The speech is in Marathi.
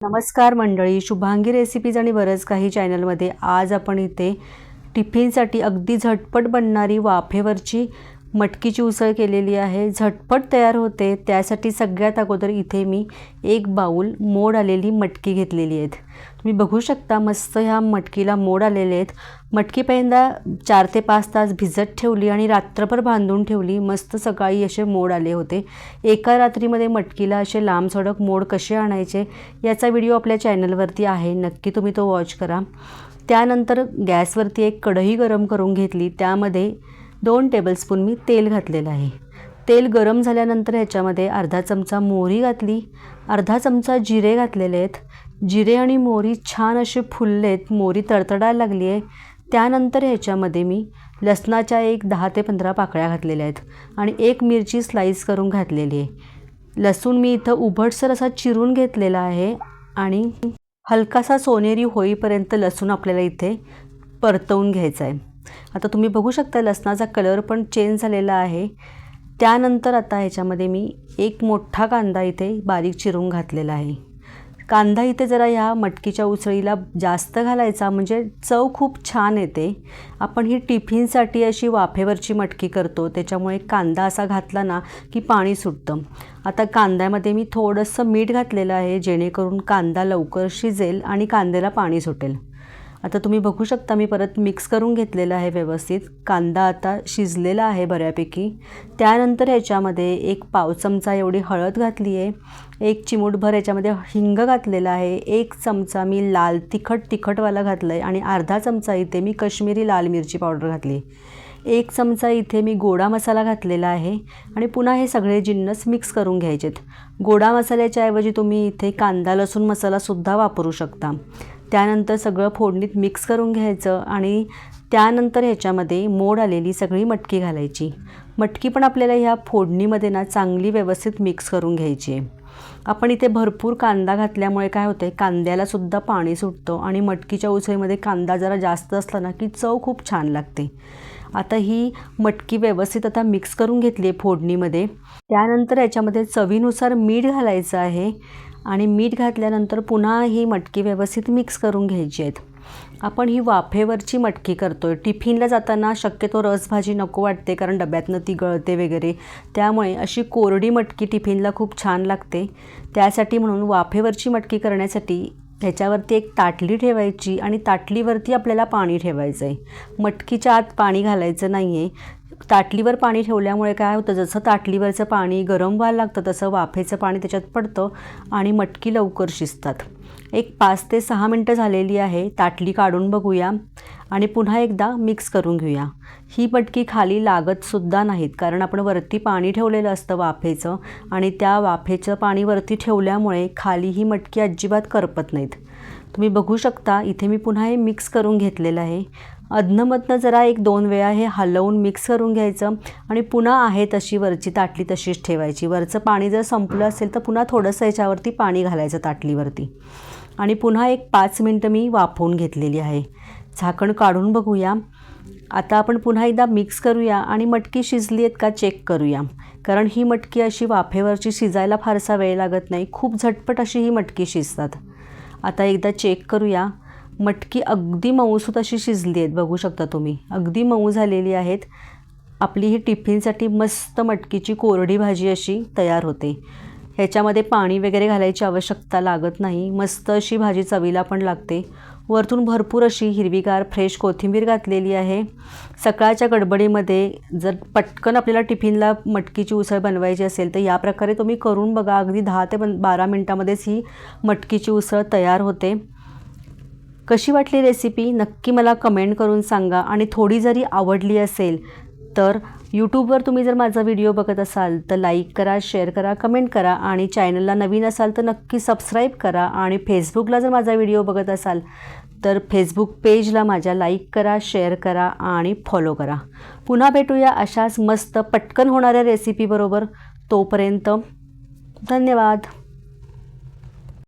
नमस्कार मंडळी शुभांगी रेसिपीज आणि बरंच काही चॅनलमध्ये आज आपण इथे टिफिनसाठी अगदी झटपट बनणारी वाफेवरची मटकीची उसळ केलेली आहे. झटपट तयार होते. त्यासाठी सगळ्यात अगोदर इथे मी एक बाऊल मोड आलेली मटकी घेतलेली आहेत. तुम्ही बघू शकता मस्त ह्या मटकीला मोड आलेले आहेत. मटकी पहिल्यांदा चार ते पाच तास भिजत ठेवली आणि रात्रभर बांधून ठेवली. मस्त सकाळी असे मोड आले होते. एका रात्रीमध्ये मटकीला असे लांब सडक मोड कसे आणायचे याचा व्हिडिओ आपल्या चॅनलवरती आहे. नक्की तुम्ही तो वॉच करा. त्यानंतर गॅसवरती एक कढई गरम करून घेतली. त्यामध्ये दोन टेबलस्पून मी तेल घातलेलं आहे. तेल गरम झाल्यानंतर ह्याच्यामध्ये अर्धा चमचा मोहरी घातली. अर्धा चमचा जिरे घातलेले आहेत. जिरे आणि मोहरी छान असे फुललेत. मोहरी तडतडायला लागली आहे. त्यानंतर ह्याच्यामध्ये मी लसणाच्या एक दहा ते पंधरा पाकळ्या घातलेल्या आहेत आणि एक मिरची स्लाईस करून घातलेली आहे. लसूण मी इथं उभटसर असा चिरून घेतलेला आहे आणि हलकासा सोनेरी होईपर्यंत लसूण आपल्याला इथे परतवून घ्यायचा आहे. आता तुम्ही बघू शकता लसणाचा कलर पण चेंज झालेला आहे. त्यानंतर आता ह्याच्यामध्ये मी एक मोठा कांदा इथे बारीक चिरून घातलेला आहे. कांदा इथे जरा ह्या मटकीच्या उसळीला जास्त घालायचा म्हणजे चव खूप छान येते. आपण ही टिफिनसाठी अशी वाफेवरची मटकी करतो त्याच्यामुळे कांदा असा घातला ना की पाणी सुटतं. आता कांद्यामध्ये मी थोडंसं मीठ घातलेलं आहे जेणेकरून कांदा लवकर शिजेल आणि कांद्याला पाणी सुटेल. आता तुम्ही बघू शकता मी परत मिक्स करून घेतलेलं आहे व्यवस्थित. कांदा आता शिजलेला आहे बऱ्यापैकी. त्यानंतर ह्याच्यामध्ये एक पाव चमचा एवढी हळद घातली आहे. एक चिमूटभर याच्यामध्ये हिंग घातलेला आहे. एक चमचा मी लाल तिखट तिखटवाला घातलं आहे आणि अर्धा चमचा इथे मी कश्मीरी लाल मिरची पावडर घातली. एक चमचा इथे मी गोडा मसाला घातलेला आहे आणि पुन्हा हे सगळे जिन्नस मिक्स करून घ्यायचेत. गोडा मसाल्याच्या ऐवजी तुम्ही इथे कांदा लसूण मसालासुद्धा वापरू शकता. त्यानंतर सगळं फोडणीत मिक्स करून घ्यायचं आणि त्यानंतर ह्याच्यामध्ये मोड आलेली सगळी मटकी घालायची. मटकी पण आपल्याला ह्या फोडणीमध्ये ना चांगली व्यवस्थित मिक्स करून घ्यायची आहे. आपण इथे भरपूर कांदा घातल्यामुळे काय होतं आहे कांद्यालासुद्धा पाणी सुटतं आणि मटकीच्या उसळीमध्ये कांदा जरा जास्त असला ना की चव खूप छान लागते. आता ही मटकी व्यवस्थित आता मिक्स करून घेतली आहे फोडणीमध्ये. त्यानंतर याच्यामध्ये चवीनुसार मीठ घालायचं आहे. आणि मीठ घातल्यानंतर पुन्हा ही मटकी व्यवस्थित मिक्स करून घ्यायची आहेत. आपण ही वाफेवरची मटकी करतो आहे टिफिनला जाताना शक्यतो रसभाजी नको वाटते कारण डब्यातनं ती गळते वगैरे. त्यामुळे अशी कोरडी मटकी टिफिनला खूप छान लागते. त्यासाठी म्हणून वाफेवरची मटकी करण्यासाठी ह्याच्यावरती एक ताटली ठेवायची आणि ताटलीवरती आपल्याला पाणी ठेवायचं आहे मटकीच्या आत पाणी घालायचं नाही आहे ताटलीवर पाणी ठेवल्यामुळे काय होतं जसं ताटलीवरचं पाणी गरम व्हायला लागतं तसं वाफेचं पाणी त्याच्यात पडतं आणि मटकी लवकर शिजतात. एक पाच ते सहा मिनटं झालेली आहे ताटली काढून बघूया आणि पुन्हा एकदा मिक्स करून घेऊया. ही मटकी खाली लागतसुद्धा नाहीत कारण आपण वरती पाणी ठेवलेलं असतं वाफेचं आणि त्या वाफेचं पाणी वरती ठेवल्यामुळे खाली ही मटकी अजिबात करपत नाहीत. तुम्ही बघू शकता इथे मी पुन्हा हे मिक्स करून घेतलेलं आहे. अधनंमधनं जरा एक दोन वेळा हे हलवून मिक्स करून घ्यायचं आणि पुन्हा आहे तशी वरची ताटली तशीच ठेवायची. वरचं पाणी जर संपलं असेल तर पुन्हा थोडंसं याच्यावरती पाणी घालायचं ताटलीवरती. आणि पुन्हा एक पाच मिनटं मी वाफवून घेतलेली आहे. झाकण काढून बघूया. आता आपण पुन्हा एकदा मिक्स करूया आणि मटकी शिजली आहेत का चेक करूया. कारण ही मटकी अशी वाफेवरची शिजायला फारसा वेळ लागत नाही. खूप झटपट अशी ही मटकी शिजतात. आता एकदा चेक करूया. मटकी अगदी मऊसूत अशी शिजली आहेत बघू शकता तुम्ही. अगदी मऊ झालेली आहेत. आपली ही टिफिनसाठी मस्त मटकीची कोरडी भाजी अशी तयार होते. ह्याच्यामध्ये पाणी वगैरे घालायची आवश्यकता लागत नाही. मस्त अशी भाजी चवीला पण लागते. वरतून भरपूर अशी हिरवीगार फ्रेश कोथिंबीर घातलेली आहे. सकाळच्या गडबडीमध्ये जर पटकन आपल्याला टिफिनला मटकीची उसळ बनवायची असेल तर या प्रकारे तुम्ही करून बघा. अगदी दहा ते बारा मिनटामध्येच ही मटकीची उसळ तयार होते. कशी वाटली रेसिपी नक्की मला कमेंट करून सांगा. आणि थोडी जरी आवडली असेल तर यूट्यूबवर तुम्ही जर माझा व्हिडिओ बघत असाल तर लाईक करा शेअर करा कमेंट करा आणि चॅनलला नवीन असाल तर नक्की सबस्क्राईब करा आणि फेसबुकला जर माझा व्हिडिओ बघत असाल तर फेसबुक पेजला माझ्या लाईक करा शेअर करा आणि फॉलो करा. पुन्हा भेटूया अशाच मस्त पटकन होणाऱ्या रेसिपीबरोबर तोपर्यंत धन्यवाद.